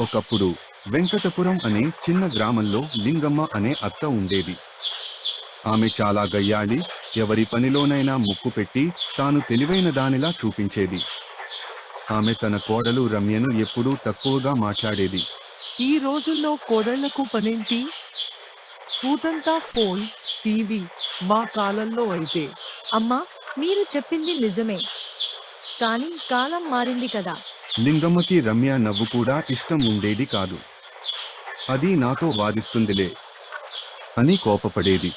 ఒకప్పుడు వెంకటపురం అనే చిన్న గ్రామంలో లింగమ్మ అనే అత్త ఉండేది. ఆమె చాలా గయ్యాళి ఎవరి పనిలోనైనా ముక్కు పెట్టి తాను తెలివైన దానిలా చూపించేది. ఆమె తన కోడలు రమ్యను ఎప్పుడూ తక్కువగా మాట్లాడేది. ఈ రోజుల్లో కోడళ్ళకు పనేంటి? పూటంతా ఫోన్ టీవీ మా కాలంలో అయితే. అమ్మా మీరు చెప్పింది నిజమే. కానీ కాలం మారింది కదా. లింగమ్మకి రమ్య నవ్వు కూడా ఇష్టం ఉండేది కాదు. అది నాతో వాదిస్తుందిలే. అని కోపపడేది.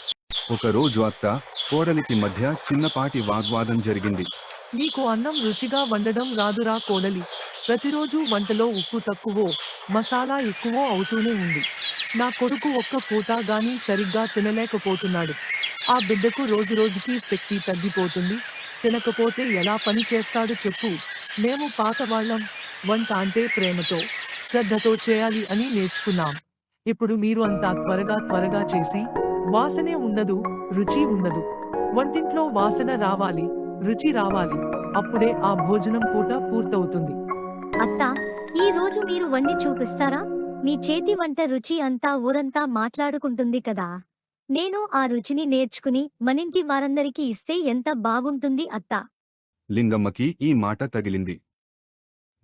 ఒకరోజు అత్త కోడలికి మధ్య చిన్నపాటి వాగ్వాదం జరిగింది. నీకు అన్నం రుచిగా వండడం రాదురా కోడలి. ప్రతిరోజు వంటలో ఉప్పు తక్కువో మసాలా ఎక్కువో అవుతూనే ఉంది. నా కొడుకు ఒక్క పూట గాని సరిగ్గా తినలేకపోతున్నాడు. ఆ బిడ్డకు రోజు రోజుకి శక్తి తగ్గిపోతుంది. తినకపోతే ఎలా పని చేస్తాడు చెప్పు. మేము పాతవాళ్ళం వంట అంటే ప్రేమతో శ్రద్ధతో చేయాలి అని నేర్చుకున్నాం. ఇప్పుడు మీరు అంతా త్వరగా త్వరగా చేసి వాసనే ఉండదు రుచి ఉండదు వంటింట్లో వాసన రావాలి రుచి రావాలి. అప్పుడే ఆ భోజనం పూట పూర్తవుతుంది. అత్త ఈ రోజు మీరు వండి చూపిస్తారా? మీ చేతి వంట రుచి అంతా ఊరంతా మాట్లాడుకుంటుంది కదా. నేను ఆ రుచిని నేర్చుకుని మనింటి వారందరికీ ఇస్తే ఎంత బాగుంటుంది అత్త. లింగమ్మకి ఈ మాట తగిలింది.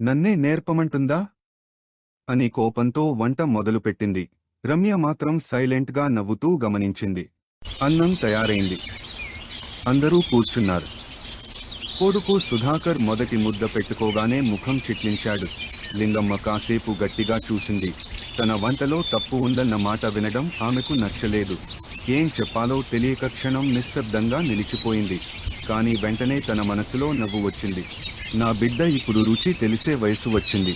నన్నే నేర్పమంటుందా అని కోపంతో వంట మొదలుపెట్టింది. రమ్య మాత్రం సైలెంట్గా నవ్వుతూ గమనించింది. అన్నం తయారైంది. అందరూ కూర్చున్నారు. కొడుకు సుధాకర్ మొదటి ముద్ద పెట్టుకోగానే ముఖం చిట్లించాడు. లింగమ్మ కాసేపు గట్టిగా చూసింది. తన వంటలో తప్పు ఉందన్న మాట వినడం ఆమెకు నచ్చలేదు. ఏం చెప్పాలో తెలియక క్షణం నిశ్శబ్దంగా నిలిచిపోయింది. కాని వెంటనే తన మనసులో నవ్వు వచ్చింది. నా బిడ్డ ఇప్పుడు రుచి తెలిసే వయసు వచ్చింది.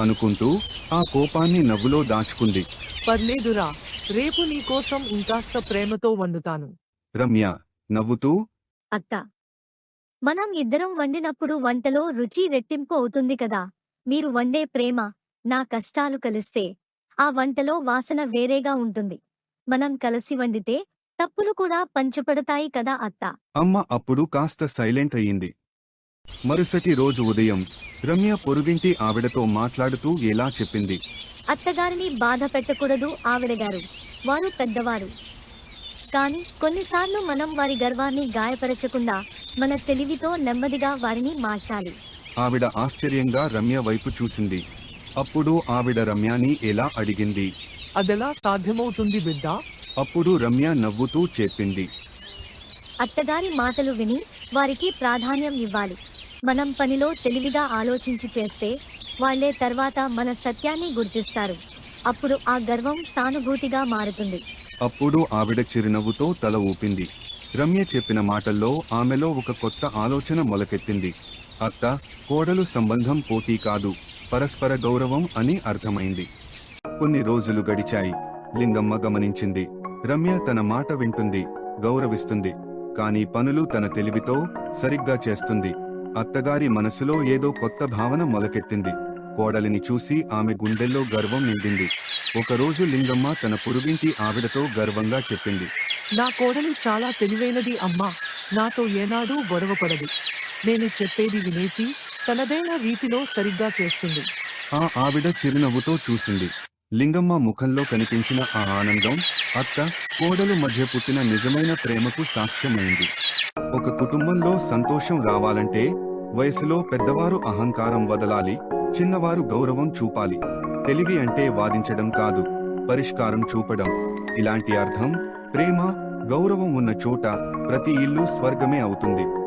అనుకుంటూ ఆ కోపాన్ని నవ్వులో దాచుకుంది. పర్లేదురా రేపు నీకోసం ఇంకాస్త ప్రేమతో వండుతాను. రమ్య నవ్వుతూ అత్త మనం ఇద్దరం వండినప్పుడు వంటలో రుచి రెట్టింపు అవుతుంది కదా. మీరు వండే ప్రేమ నా కష్టాలు కలిస్తే ఆ వంటలో వాసన వేరేగా ఉంటుంది. మనం కలిసి వండితే తప్పులు కూడా పంచపడతాయి కదా అత్త. అమ్మ అప్పుడు కాస్త సైలెంట్ అయ్యింది. మరుసటి రోజు ఉదయం రమ్య పొరుగింటి ఆవిడతో మాట్లాడుతూ ఎలా చెప్పింది. అత్తగారిని బాధ పెట్టకూడదు ఆవిడగారు వారు పెద్దవారు. కాని కొన్నిసార్లు మనం వారి గర్వాన్ని గాయపరచకుండా మన తెలివితో నెమ్మదిగా వారిని మార్చాలి. ఆవిడ ఆశ్చర్యంగా రమ్య వైపు చూసింది. అప్పుడు ఆవిడ రమ్యని ఎలా అడిగింది. అదెలా సాధ్యమవుతుంది బిడ్డ? అప్పుడు రమ్య నవ్వుతూ చెప్పింది. అత్తగారి మాటలు విని వారికి ప్రాధాన్యం ఇవ్వాలి. మనం పనిలో తెలివిగా ఆలోచించి చేస్తే వాళ్ళే తర్వాత మన సత్యాన్ని గుర్తిస్తారు. అప్పుడు ఆ గర్వం సానుభూతిగా మారుతుంది. అప్పుడు ఆవిడ చిరునవ్వుతో తల ఊపింది. రమ్య చెప్పిన మాటల్లో ఆమెలో ఒక కొత్త ఆలోచన మొలకెత్తింది. అత్త కోడలు సంబంధం పోటీ కాదు పరస్పర గౌరవం అని అర్థమైంది. కొన్ని రోజులు గడిచాయి. లింగమ్మ గమనించింది. రమ్య తన మాట వింటుంది గౌరవిస్తుంది. కాని పనులు తన తెలివితో సరిగ్గా చేస్తుంది. అత్తగారి మనసులో ఏదో కొత్త భావన మొలకెత్తింది. కోడలిని చూసి ఆమె గుండెల్లో గర్వం నిండింది. ఒకరోజు లింగమ్మ తన పొరుగింటి ఆవిడతో గర్వంగా చెప్పింది. నా కోడలు చాలా తెలివైనది అమ్మా. నాతో ఏనాడూ గొడవపడదు నేను చెప్పేది వినేసి తనదైన రీతిలో సరిగ్గా చేస్తుంది. ఆ ఆవిడ చిరునవ్వుతో చూసింది. లింగమ్మ ముఖంలో కనిపించిన ఆ ఆనందం అత్త కోడలు మధ్య పుట్టిన నిజమైన ప్రేమకు సాక్ష్యమైంది. ఒక కుటుంబంలో సంతోషం రావాలంటే వయసులో పెద్దవారు అహంకారం వదలాలి చిన్నవారు గౌరవం చూపాలి. తెలివి అంటే వాదించడం కాదు పరిష్కారం చూపడం. ఇలాంటి అర్థం ప్రేమ గౌరవం ఉన్న చోట ప్రతి ఇల్లు స్వర్గమే అవుతుంది.